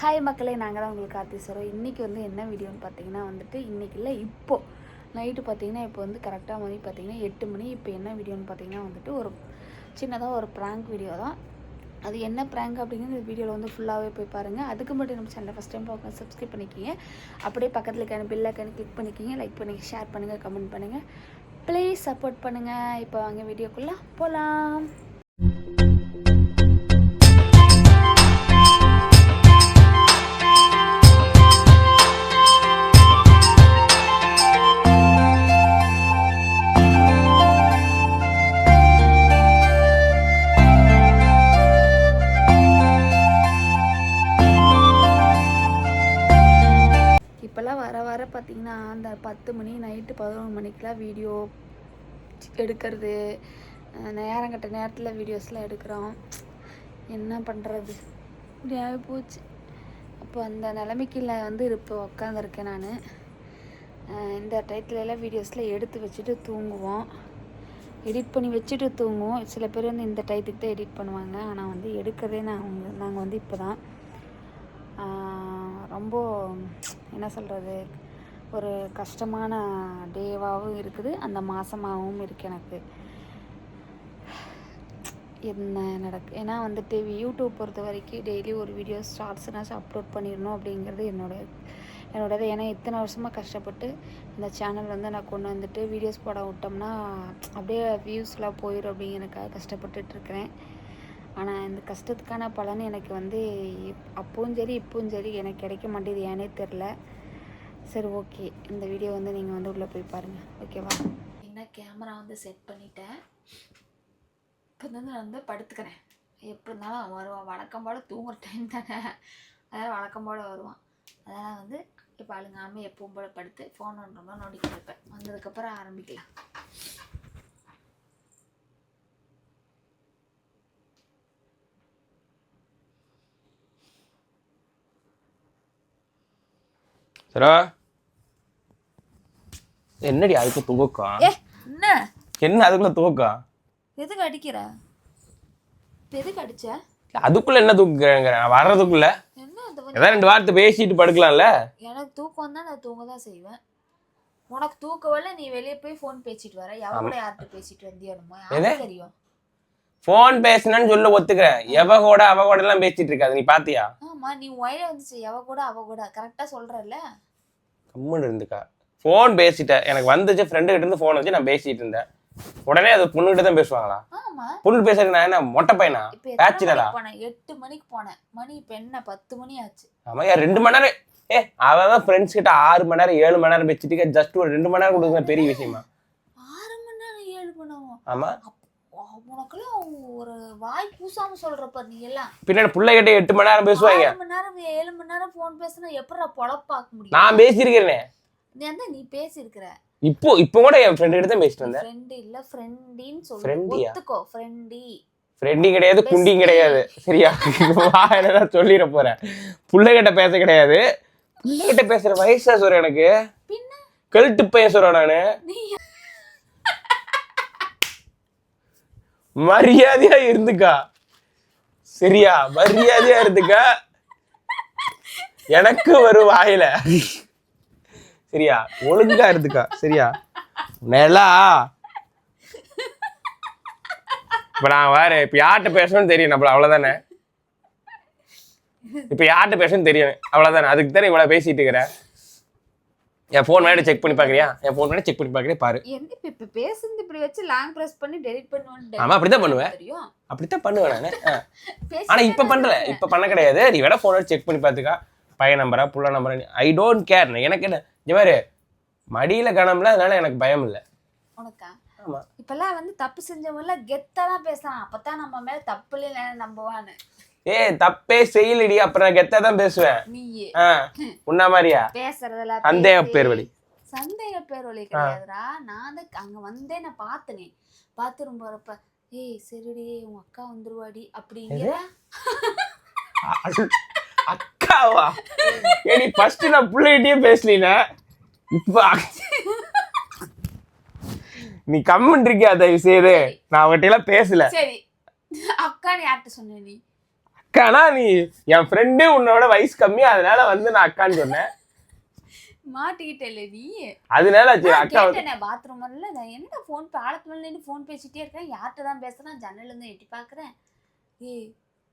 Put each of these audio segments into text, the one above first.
Hi மக்களே நாங்கள் தான் உங்களுக்கு கார்த்தீஸ்வரம் இன்றைக்கி வந்து என்ன வீடியோன்னு பார்த்தீங்கன்னா வந்துட்டு இன்றைக்கி இல்லை இப்போது நைட்டு பார்த்தீங்கன்னா இப்போ வந்து கரெக்டாக மணி பார்த்தீங்கன்னா எட்டு மணி. இப்போ என்ன வீடியோன்னு பார்த்தீங்கன்னா வந்துட்டு ஒரு சின்னதாக ஒரு ப்ராங்க் வீடியோ தான். அது என்ன ப்ராங்க் அப்படிங்கிறது இந்த வீடியோவில் வந்து ஃபுல்லாகவே போய் பாருங்கள் அதுக்கு மட்டும் நம்ம சேனலை ஃபஸ்ட் டைம் பார்க்க சப்ஸ்கிரைப் பண்ணிக்கிங்க. அப்படியே பக்கத்தில் இருக்க பில் ஐக்கான கிளிக் பண்ணிக்கிங்க. லைக் பண்ணி ஷேர் பண்ணுங்கள் கமெண்ட் பண்ணுங்கள் ப்ளீஸ் சப்போர்ட் பண்ணுங்கள் இப்போ வாங்க வீடியோக்குள்ளே போகலாம் பதினொன்று மணிக்கெலாம் வீடியோ எடுக்கிறது நேரம் கட்ட நேரத்தில் வீடியோஸ்லாம் எடுக்கிறோம். என்ன பண்ணுறது இப்படியாகவே போச்சு. அப்போ அந்த நிலைமைக்கில் வந்து இப்போ உக்காந்துருக்கேன் நான். இந்த டைத்துலலாம் எல்லாம் வீடியோஸில் எடுத்து வச்சுட்டு தூங்குவோம். எடிட் பண்ணி வச்சுட்டு தூங்குவோம். சில பேர் வந்து இந்த டைத்துக்கு தான் எடிட் பண்ணுவாங்க. ஆனால் வந்து எடுக்கிறதே நாங்கள் நாங்கள் வந்து இப்போ தான் ரொம்ப என்ன சொல்கிறது ஒரு கஷ்டமான டேவாகவும் இருக்குது. அந்த மாதமாகவும் இருக்குது எனக்கு. என்ன நடக்கு ஏன்னா வந்துட்டு யூடியூப் பொறுத்த வரைக்கும் டெய்லி ஒரு வீடியோ ஷார்ட்ஸ்னாச்சும் அப்லோட் பண்ணிடணும் அப்படிங்கிறது என்னோட என்னோடது. ஏன்னா இத்தனை வருஷமாக கஷ்டப்பட்டு இந்த சேனல் வந்து நான் கொண்டு வந்துட்டு வீடியோஸ் போட விட்டோம்னா அப்படியே வியூஸ்லாம் போயிடும் அப்படிங்கிறக்காக கஷ்டப்பட்டுட்ருக்கிறேன் ஆனால் இந்த கஷ்டத்துக்கான பலன் எனக்கு வந்து அப்பவும் சரி இப்பவும் சரி எனக்கு கிடைக்க மாட்டேது ஏனே தெரில சரி ஓகே. இந்த வீடியோ வந்து நீங்கள் வந்து உள்ளே போய் பாருங்கள் ஓகேவா என்ன கேமரா வந்து செட் பண்ணிட்டேன். இப்போ வந்து நான் வந்து படுத்துக்கிறேன். எப்படி இருந்தாலும் அவன் வருவான். வழக்கம் போல் தூங்குற டைம் தானே. அதனால் வழக்கம் போல் வருவான். அதனால் வந்து இப்போ அழுங்காமல் எப்பவும் போல் படுத்து ஃபோன் ஒன்றோம்னா நோண்டிக்கிட்டு இருப்பேன் வந்ததுக்கப்புறம் ஆரம்பிக்கலாம். சரா? என்னடி அதுக்கு துவக்கம் என்ன? என்ன அதுக்குள்ள துவக்கம் எதுக்கு அடிக்கிற? எதுக்கு அடிச்ச? அதுக்குள்ள என்ன தூக்குறேங்க வர்றதுக்குள்ள. ஏதாவது ரெண்டு வார்த்தை பேசிட்டு படுக்கலாம்ல? எனக்கு தூக்கம் வந்தா நான் தூங்க தான் செய்வேன். உனக்கு தூக்கம் வரல நீ வெளியே போய் ஃபோன் பேசிட்டு வர. எவ கூட யார்கிட்ட பேசிட்டு யாருக்கு தெரியும்? ஃபோன் பேசுனேன்னு சொல்ல ஒத்துக்கிறேன். எவ கூட அவ கூட எல்லாம் பேசிட்டு இருக்காது. நீ பாத்தியா? ஆமா நீ ஒயில வந்துச்சு. எவ கூட அவ கூட. கரெக்டா சொல்றல்ல? கம்முன்னு இருந்துக்கா. ஃபோன் பேசிட்டேன். எனக்கு வந்துச்சு ஃப்ரெண்டு கிட்ட இருந்து ஃபோன் வச்சு நான் பேசிட்டு இருந்தேன். உடனே அது பொண்ணுகிட்ட தான் பேசுவாங்களா? ஆமா. பொண்ணு பேசுறதுக்கு நான் என்ன மொட்டை பையனா? இப்ப எத்தனை பேச்சுலரா மணிக்கு போனேன்? எட்டு மணிக்கு போனேன். மணி இப்ப என்ன பத்து மணி ஆச்சு. ஆமாய்யா ரெண்டு மணி நேரம் ஏ அவன் ஃப்ரெண்ட்ஸ் கிட்ட ஆறு மணி நேரம் ஏழு மணி நேரம் பேசிட்டு ஜஸ்ட் ஒரு ரெண்டு மணி நேரம் கொடுக்குற பெரிய விஷயமா. ஆறு மணி நேரம் ஏழு பண்ணுவோம் ஆமா. உனக்குலாம் ஒரு வாய் பூசாம சொல்றப்ப நீ எல்லாம். பின்னாடி பிள்ளைகிட்ட எட்டு மணி நேரம் பேசுவாங்க. ஆறு மணி நேரம் ஏழு மணி நேரம் போன் பேசினா எப்படா பொழப்பாக்க முடியும்? நான் பேசியிருக்கிறேனே. வந்து நீ பேசியிருக்கிற? இப்போ இப்போ கூட என் ஃப்ரெண்டு கிட்ட தான் பேசிட்டு வந்தேன். ஃப்ரெண்ட் இல்ல ஃப்ரெண்டின்னு சொல்லு? ஒத்துக்கோ ஃப்ரெண்டி ஃப்ரெண்டும் கிடையாது குண்டியும் கிடையாது. சரியா? வாயில தான் சொல்லிட போறேன் பிள்ளைகிட்ட பேச கிடையாது. பிள்ளைகிட்ட பேசுற வயசா சொல்ற எனக்கு. பின்ன? கழுட்டு பையன் சொல்றேன் நானு. மரியாதையா இருந்துக்கா. சரியா? மரியாதையா இருந்துக்கா. எனக்கு வரும் வாயில. சரியா? ஒழுங்கா இருந்துக்கா சரியா? நிலா இப்ப நான் வேற இப்ப யார்கிட்ட பேசணும்னு தெரியும் நம்மள அவ்வளவுதானே? இப்ப யார்கிட்ட பேசணும்னு தெரியும் அவ்வளவுதானே? அதுக்கு தானே இவ்வளவு பேசிட்டு இருக்கிறேன் என் ஃபோன் மேலே செக் பண்ணி பாக்குறியா? என் ஃபோன் மேலே செக் பண்ணி பாக்குறியா? பாரு. இப்ப இப்ப பேசுறது இப்படி வச்சு லாங் பிரஸ் பண்ணி டெலிட் பண்ணுவேன் ஆமா, அப்படிதான் பண்ணுவேன். தெரியும். அப்படித்தான் பண்ணுவேன் நானு. ஆ. பேசி ஆனா இப்ப பண்றல இப்ப பண்ண கிடையாது. நீ வேணா போன செக் பண்ணி பாத்துக்கா பையன் நம்பரா புள்ள நம்பரா ஐ டோன்ட் கேர் எனக்கு என்ன இங்க பாரு மடியில கணம்ல அதனால எனக்கு பயம் இல்ல. உனக்கா? ஆமா. இப்பெல்லாம் வந்து தப்பு செஞ்சவங்க கெத்தா தான் பேசுறான். அப்பதான் நம்ம மேல தப்பு இல்ல நம்புவான்னு. ஏ தப்பே செய்யலடி. அப்புறம் நான் கெத்தா தான் பேசுவேன். நீ ஆ உன்ன மாதிரியா? பேசுறதுல சந்தேக பேர் வழி சந்தேக பேர் வழி கிடையாதுடா. நான் தான் அங்க வந்தே நான் பார்த்தனே. பாத்ரூம் போறப்ப ஏய் சரிடி உன் அக்கா வந்துருவாடி. அப்படிங்கிற. அக்காவா? ஏ நீ ஃபர்ஸ்ட் நான் புள்ளைகிட்டயே பேசலினா இப்ப நீ கம்மன் இருக்கியா தயவு செய்து நான் அவகிட்ட எல்லாம் பேசல. சரி. அக்கா நீ யார்கிட்ட சொன்ன நீ? அக்கானா நீ? என் ஃப்ரெண்டு உன்னோட வயசு கம்மி அதனால வந்து நான் அக்கான்னு சொன்னேன். மாட்டிக்கிட்டே நீ? அதனால சரி அக்கா கேட்டேனே பாத்ரூம் வரல நான் என்ன ஃபோன் பாலத்து மேல நின்று ஃபோன் பேசிட்டே இருக்கேன். யார்கிட்ட தான் பேசுறேன் ஜன்னல்ல இருந்து எட்டி பார்க்கறேன். ஏய்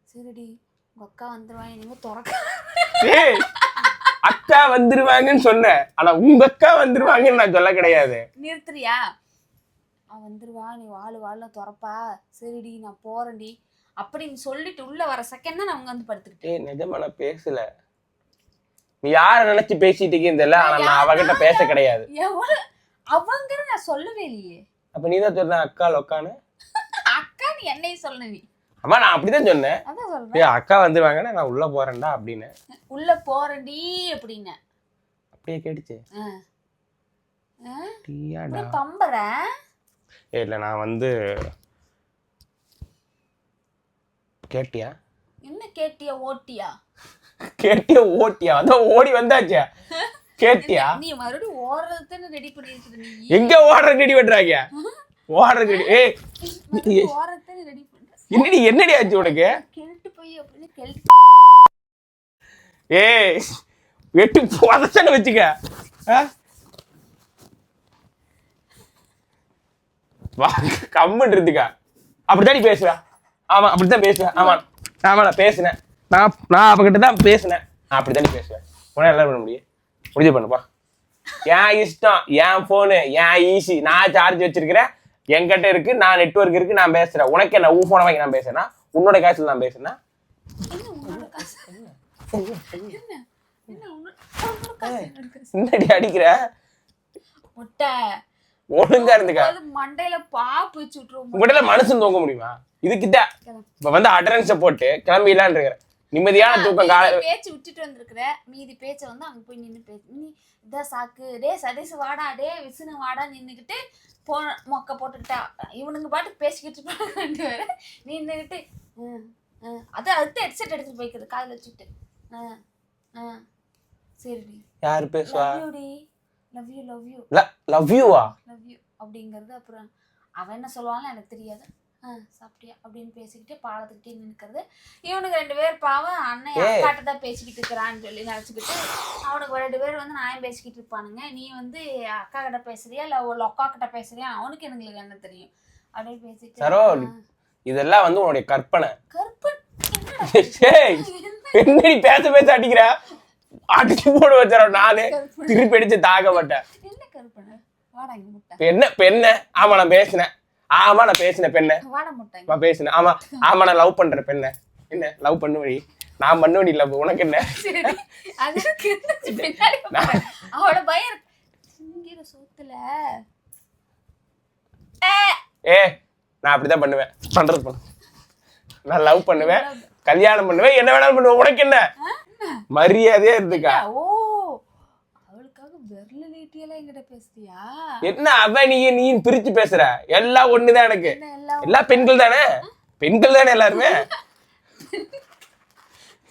சரிடி. உங்க அக்கா வந்துருவாங்க இனிமே திறக்க. அக்கா வந்துருவாங்கன்னு சொன்னேன் ஆனா உங்க அக்கா வந்துருவாங்கன்னு நான் சொல்ல கிடையாது. நிறுத்துறியா? அவ வந்துருவா நீ வாழு வாழ திறப்பா. சரிடி நான் போறேன்டி. அப்படின்னு சொல்லிட்டு உள்ள வர செகண்ட் தான் நான் அங்க வந்து படுத்துக்கிட்டேன். நிஜமா நான் பேசல. நீ யார நினைச்சு பேசிட்டு இருக்கீங்கல்ல ஆனா நான் அவகிட்ட பேச கிடையாது. அவங்க நான் சொல்லவே இல்லையே. அப்ப நீ தான் சொன்ன அக்கா லொக்கான்னு அக்கா நீ என்னையும் சொல்ல நீ. அம்மா நான் அப்படிதான் சொன்னேன். அதான் சொல்றேன். ஏய் அக்கா வந்துருவாங்கன்னா நான் உள்ள போறேன்டா அப்படின்னு. உள்ள போறேன்டி அப்படின்னு அப்படியே கேட்டுச்சு. ஆ. ஆ? டீயாடா. அப்படியே பம்புறேன் ஏய் இல்ல நான் வந்து கேட்டியா? என்ன கேட்டியா ஓட்டியா? கேட்டியா ஓட்டியா? அதான் ஓடி வந்தாச்சே. கேட்டியா? நீ மறுபடியும் ஓடுறதுன்னு ரெடி பண்ணிருக்கிற நீ? எங்க ஓடுற ரெடி பண்றாங்க? ஓடுற ரெடி ஏய் மறுபடியும் ஓடுறதுன்னு ரெடி பண்ற என்னடி என்னடி ஆச்சு உனக்கு? ஏய் வெட்டு புதச்சன்னு வச்சுக்க? வா கம்முன்னு இருந்துக்கா. அப்படித்தான் நீ பேசுவ? ஆமா அப்படித்தான் பேசுவேன் ஆமா ஆமா நான் பேசினேன். நான் நான் அவகிட்ட தான் பேசினேன். நான் அப்படித்தான் நீ பேசுவேன் உடனே என்ன பண்ண முடியும்? முடிவு பண்ணுப்பா. என் இஷ்டம் என் ஃபோனு என் ஈஸி நான் சார்ஜ் வச்சிருக்கிறேன் என்கிட்ட இருக்கு நான் நெட்வொர்க் இருக்கு நான் பேசுறேன். உனக்கு என்ன? உன் ஃபோனை வாங்கி நான் பேசுறேன்னா உன்னோட காசுல நான் காசு என்னோட அடிக்கிற? முட்டை. ஒழுங்கா இருந்துக்க. மண்டையில பாப்பு வச்சு விட்டுருவோம். உங்கள்கிட்ட மனுஷன் தூங்க முடியுமா? இதுக்கிட்ட. இப்ப வந்து அட்டரன்ஸை போட்டு கிளம்பிடலான்னு இருக்கிறேன். நிம்மதியான தூக்கம் காலை பேச்சு விட்டுட்டு வந்திருக்கிற மீதி பேச்சை வந்து அங்க போய் நின்னு பேசு. நீ இதான் சாக்கு. டே சதீஷ் வாடா டே விசுனு வாடா நின்னுக்கிட்டு போ மொக்க போட்டுக்கிட்டா. இவனுங்க பாட்டுக்கு பேசிக்கிட்டு இருப்பாங்க வேற நீ நின்னுக்கிட்டு ம், ம். அது அடுத்து ஹெட்செட் எடுத்துட்டு போய்க்குது காதுல வச்சுட்டு ஆ ஆ. சரிடி. யாரு பேசுவா? Love you love you love you love யூவா love you அப்படிங்கிறது அப்புறம் அவன் என்ன சொல்லுவான்னு எனக்கு தெரியாது. ஆ சாப்பிட்டியா? அப்படின்னு பேசிக்கிட்டு பாலத்துக்கிட்டே நின்னுக்கிறது. இவனுக்கு ரெண்டு பேர் பாவம் அண்ணன். அக்காட்ட தான் பேசிக்கிட்டு இருக்கிறான்னு சொல்லி நினச்சிக்கிட்டு அவனுக்கு ரெண்டு பேர் வந்து நான் பேசிக்கிட்டு இருப்பானுங்க? நீ வந்து அக்கா கிட்ட பேசுறியா? இல்லை ஒரு அக்கா கிட்ட பேசுறியா? அவனுக்கு எனக்கு என்ன தெரியும்? அப்படியே பேசிட்டு சரோ, இதெல்லாம் வந்து உன்னுடைய கற்பனை. என்னடா ஏய், என்னடி பேச பேச அடிக்கிற? அடிச்சு போட வச்சிடறோம் நானு. திருப்பி அடிச்சு தாக மாட்டேன். என்ன இப்ப என்ன பெண்ண ஆமா நான் பேசினேன். ஆமா நான் பேசினேன் பெண்ண. நான் பேசினேன் ஆமா ஆமா நான் லவ் பண்றேன் பெண்ண. என்ன லவ் பண்ணுவடி? நான் பண்ணுவடி லவ் உனக்கு என்ன. அவளோட பயம் சோத்துல. ஏ! நான் அப்படிதான் பண்ணுவேன். பண்றது பண்ணு. நான் லவ் பண்ணுவேன். கல்யாணம் பண்ணுவேன். என்ன வேணாலும் பண்ணுவேன். உனக்கு என்ன? மரியாதையா இருந்துக்கா. என்கிட்ட பேசுறியா? என்ன அவ நீ நீ பிரிச்சு பேசுற? எல்லாம் ஒண்ணுதான் எனக்கு. எல்லாம் பெண்கள் தானே? பெண்கள் தானே எல்லாருமே?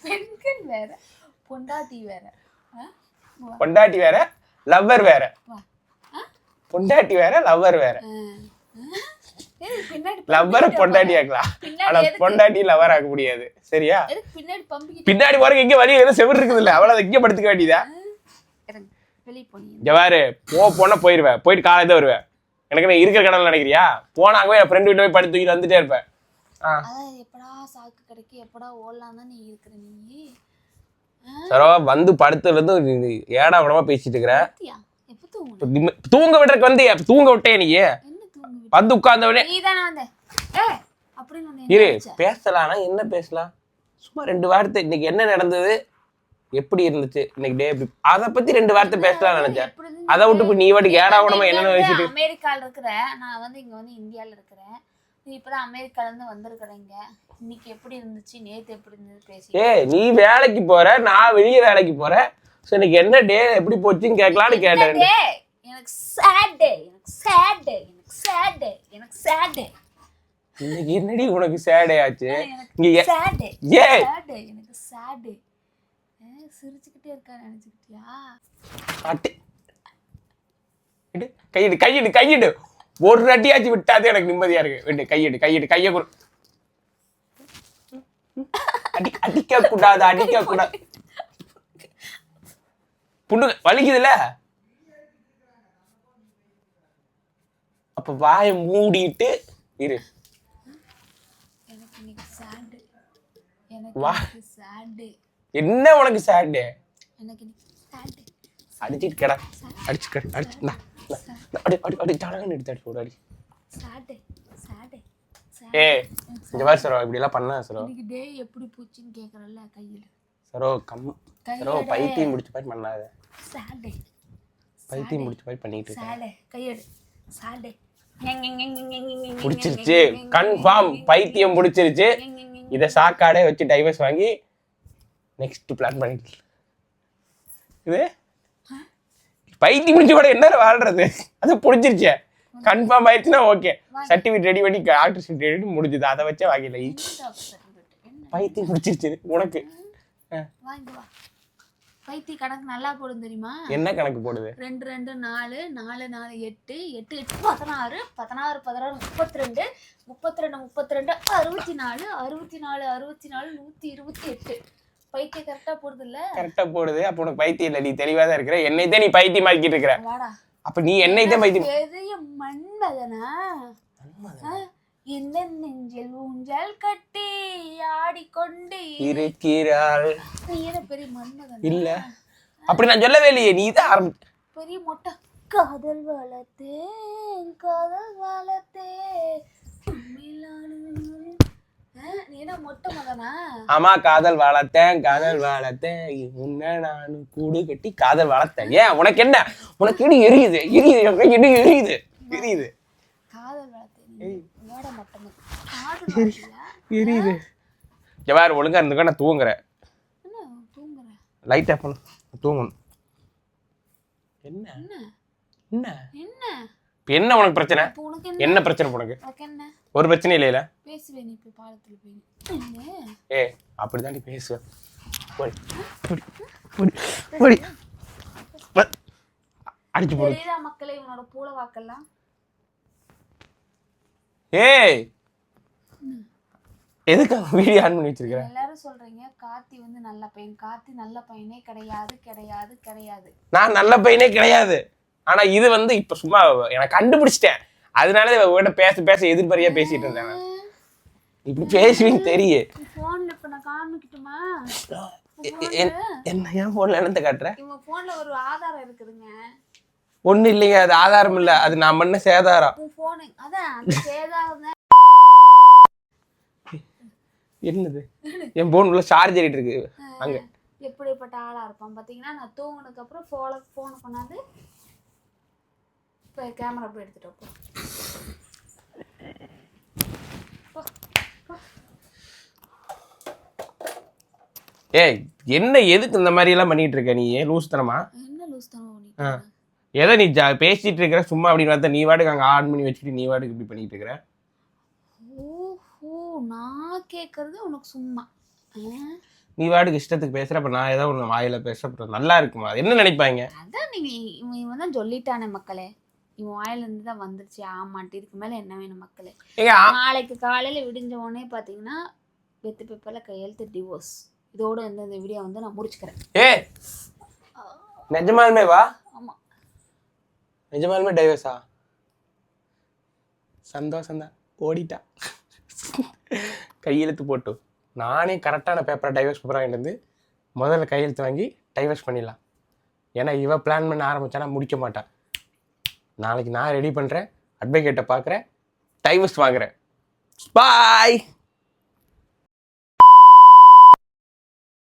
பெண்கள் வேற பொண்டாட்டி வேற. பொண்டாட்டி லவ்வர் வேற? பொண்டாட்டி வேற லவ்வர் வேற. லவ்வர் பொண்டாட்டி. ஆக்கலாம் ஆனா? பொண்டாட்டி லவ்வர் ஆக்க முடியாது. சரியா? பின்னாடி போறதுக்கு எங்க வழி எதுவும் செவர் இருக்குது இல்ல அவ்வளவு இங்க படுத்துக்க வேண்டியதா? போனீங்க பாரு போ போனா போயிருவேன் போயிட்டு காலையில தான் வருவேன் எனக்கு நீ இருக்கிற கடவுள் நினைக்கிறியா? போனா அங்க போய் என் ஃப்ரெண்டு வீட்டுல போய் படுத்து தூக்கிட்டு வந்துட்டே இருப்பேன் எப்படா சாக்கு கிடைக்கு? எப்படா ஓடலாம் தான் நீ இருக்கிற நீ? சரோ வந்து படுத்துல இருந்து ஏடா உடம்பா பேசிட்டு இருக்கிற? தூங்க விடுறதுக்கு வந்து தூங்க விட்டே நீ. வந்து அப்படின்னு வந்து இரு? பேசலாம்னா என்ன பேசலாம்? சும்மா ரெண்டு வார்த்தை இன்னைக்கு என்ன நடந்தது? எப்படி இருந்துச்சு? இன்னைக்கு டே எப்படி அதை பத்தி ரெண்டு வார்த்தை பேசலாம் நினைச்சேன்? அதை விட்டு இப்ப நீ வாட்டுக்கு ஏடா உடம்பா என்னென்ன வச்சுட்டு அமெரிக்கால இருக்கிற நான் வந்து இங்க வந்து இந்தியால இருக்கிறேன். நீ இப்பதான் அமெரிக்கால இருந்து வந்திருக்கிறீங்க இன்னைக்கு எப்படி இருந்துச்சு? நேத்து எப்படி இருந்தது? பேசி ஏ நீ வேலைக்கு போற நான் வெளியே வேலைக்கு போறேன் ஸோ இன்னைக்கு என்ன டே எப்படி போச்சுன்னு கேட்கலான்னு கேட்டேன் எனக்கு சேட் டே எனக்கு சேட் டே எனக்கு சேட் டே எனக்கு சேட் டே இன்னைக்கு என்னடி உனக்கு சேடே ஆச்சு? இங்க எனக்கு ஏ- எனக்கு சேட் டே சிரிச்சுக்கிட்டே இருக்கா நினைச்சுக்கிட்டியா? கையிடு கையிடு கையிடு. ஒரு அட்டியாச்சும் விட்டாதே எனக்கு நிம்மதியா இருக்கு. விட்டு கையிடு கையிடு கையை குறு அடி அடிக்க கூடாது அடிக்க கூடாது புண்ணு வலிக்குதுல்ல? அப்ப வாயை மூடிட்டு இரு. எனக்கு இன்னைக்கு சேடு எனக்கு வா. என்ன உனக்கு சேடு அடிச்சிட்டு கடா. அடிச்சு கட. அடிச்சு இந்தா, இந்தா. அடி அடி அடி தடகன்னு எடுத்து அடிச்சு அடி ஏ இங்க பாரு சரோ இப்படி எல்லாம் பண்ணா சரோ. டே எப்படி போச்சுன்னு கேக்குறல்ல கையில். சரோ கம் சரோ பைத்தியம் முடிச்ச மாதிரி பண்ணாத. சேடு பைத்தியம் முடிச்ச மாதிரி பண்ணிட்டு இருக்க. சேடு கையெடு. சேடு பிடிச்சிருச்சு. கன்ஃபார்ம் பைத்தியம் பிடிச்சிருச்சு. இத சாக்காடே வச்சு டைவர்ஸ் வாங்கி நெக்ஸ்ட் பிளான் பண்ணிட்டு இது? முடிஞ்ச கூட என்ன வாழ்றது? அது பிடிச்சிருச்சு. கன்ஃபார்ம் ஆயிடுச்சுன்னா ஓகே சர்டிஃபிகேட் ரெடி பண்ணி டாக்டர் சர்டிஃபிகேட் ரெடி முடிஞ்சது. அதை வச்சே வாங்கிடல என்ன பைத்தியம் பிடிச்சிருச்சு. உனக்கு? பைத்தி கணக்கு நல்லா போடும் தெரியுமா? என்ன கணக்கு போடுது? ரெண்டு ரெண்டு நாலு நாலு நாலு எட்டு எட்டு எட்டு பதினாறு பதினாறு பதினாறு முப்பத்தி ரெண்டு முப்பத்தி ரெண்டு முப்பத்தி ரெண்டு அறுபத்தி நாலு அறுபத்தி நாலு அறுபத்தி நாலு நூற்றி இருபத்தி எட்டு. பைத்தியம் கரெக்டாக போடுது இல்ல கரெக்டா போடுது. அப்ப உனக்கு பைத்தியம் இல்லை. நீ தெளிவா தான் இருக்கிற. என்னை தான் நீ பைத்தியம் ஆக்கிட்டு இருக்கிற. அப்ப நீ என்னை தான் பைத்தியம் பெரிய மன்மதனா? ஆ? இந்த நெஞ்சில் ஊஞ்சல் கட்டி ஆடிக்கொண்டு இருக்கிறாள். நீ என்ன பெரிய மன்மதன்? இல்ல. அப்படி நான் சொல்லவே இல்லையே. நீ தான் ஆரம்பி பெரிய மொட்டை. காதல் வளர்த்தேன் காதல் வளர்த்தேன் உண்மையிலான- ஆ, நீ என்ன மொட்டை மதனா ஆமா காதல் வளர்த்தேன் காதல் வளர்த்தேன். உன்ன நான் கூடு கட்டி காதல் வளர்த்தேன். ஏன்? உனக்கு என்ன? உனக்கு இடி எரியுது எரியுது இடி எரியுது எரியுது? எரியுது. ஜவார் ஒழுங்கா இருந்துக்க நான் தூங்குறேன். லைட் ஆஃப் பண்ணு தூங்கணும். என்ன? என்ன? என்ன? இப்ப என்ன உனக்கு பிரச்சனை? என்ன? பிரச்சனை உனக்கு? ஒரு பிரச்சனை இல்லையில? ஏ அப்படிதான் நீ பேசுவ. அடிச்சு போடு. மக்களே இவனோட பூல வாக்கெல்லாம்? ஏய்! எதுக்கு வீடியோ ஆன் பண்ணி வச்சிருக்கிற? எல்லாரும் சொல்றீங்க கார்த்தி வந்து நல்ல பையன். கார்த்தி நல்ல பையனே கிடையாது கிடையாது கிடையாது. நான் நல்ல பையனே கிடையாது. ஆனா இது வந்து இப்ப சும்மா எனக்கு கண்டுபிடிச்சிட்டேன். அதனால உங்ககிட்ட பேச பேச எதிர்பாரியா பேசிட்டு இருந்தேன் நான். இப்படி பேசுவீங்க எ- என்ன ஏன் போன்ல என்னத்த காட்டுற? இவன் போன்ல ஒரு ஆதாரம் இருக்குதுங்க. ஒண்ணு இல்லைங்க அது ஆதாரம் இல்ல. அது நான் பண்ண சேதாரம். என்னது? என் போன் உள்ள சார்ஜ் ஏறிட்டு இருக்கு. அங்க. எப்படிப்பட்ட ஆளா இருப்பான்? பாத்தீங்கன்னா நான் தூங்குனதுக்கு அப்புறம் போன போனை கொண்டாந்து இப்போ கேமரா போய் எடுத்துட்டு போ. போ, போ. ஏய் என்ன எதுக்கு இந்த மாதிரி எல்லாம் பண்ணிட்டு இருக்க நீ லூஸ் தனமா என்ன லூஸ். எதை நீ ஜா பேசிட்டு இருக்கிற சும்மா அப்படின்னு பார்த்தா நீ வாட்டுக்கு அங்க ஆன் பண்ணி வச்சுட்டு நீ வாட்டுக்கு இப்படி பண்ணிட்டு இருக்கிற ஓஹோ நான் கேட்கறது உனக்கு சும்மா? நீ வாட்டுக்கு இஷ்டத்துக்கு பேசுற அப்ப நான் ஏதோ ஒன்று வாயில பேச அப்புறம் நல்லா இருக்குமா? அது என்ன நினைப்பாங்க? அதான் நீங்க இவன் இவன் தான் சொல்லிட்டானே மக்களே. இவன் வாயிலிருந்து தான் வந்துருச்சு. ஆமான்ட்டு. இதுக்கு மேல என்ன வேணும் மக்களே? நாளைக்கு காலையில விடிஞ்ச உடனே பாத்தீங்கன்னா வெத்து பேப்பர்ல கையெழுத்து டிவோர்ஸ் இதோட வந்து இந்த வீடியோ வந்து நான் முடிச்சுக்கிறேன். ஏ நிஜமாலுமே வா ஆமா. நிஜமாலுமே டைவர்ஸா சந்தோஷம் தான் ஓடிட்டா. கையெழுத்து போட்டு. நானே கரெக்டான பேப்பரை டைவர்ஸ் பேப்பர் வாங்கிட்டு வந்து முதல்ல கையெழுத்து வாங்கி டைவர்ஸ் பண்ணிடலாம். ஏன்னா இவ பிளான் பண்ண ஆரம்பிச்சானா முடிக்க மாட்டான் நாளைக்கு நான் ரெடி பண்ணுறேன் அட்வொகேட்டை பார்க்குறேன். டைவர்ஸ் வாங்குறேன். பாய்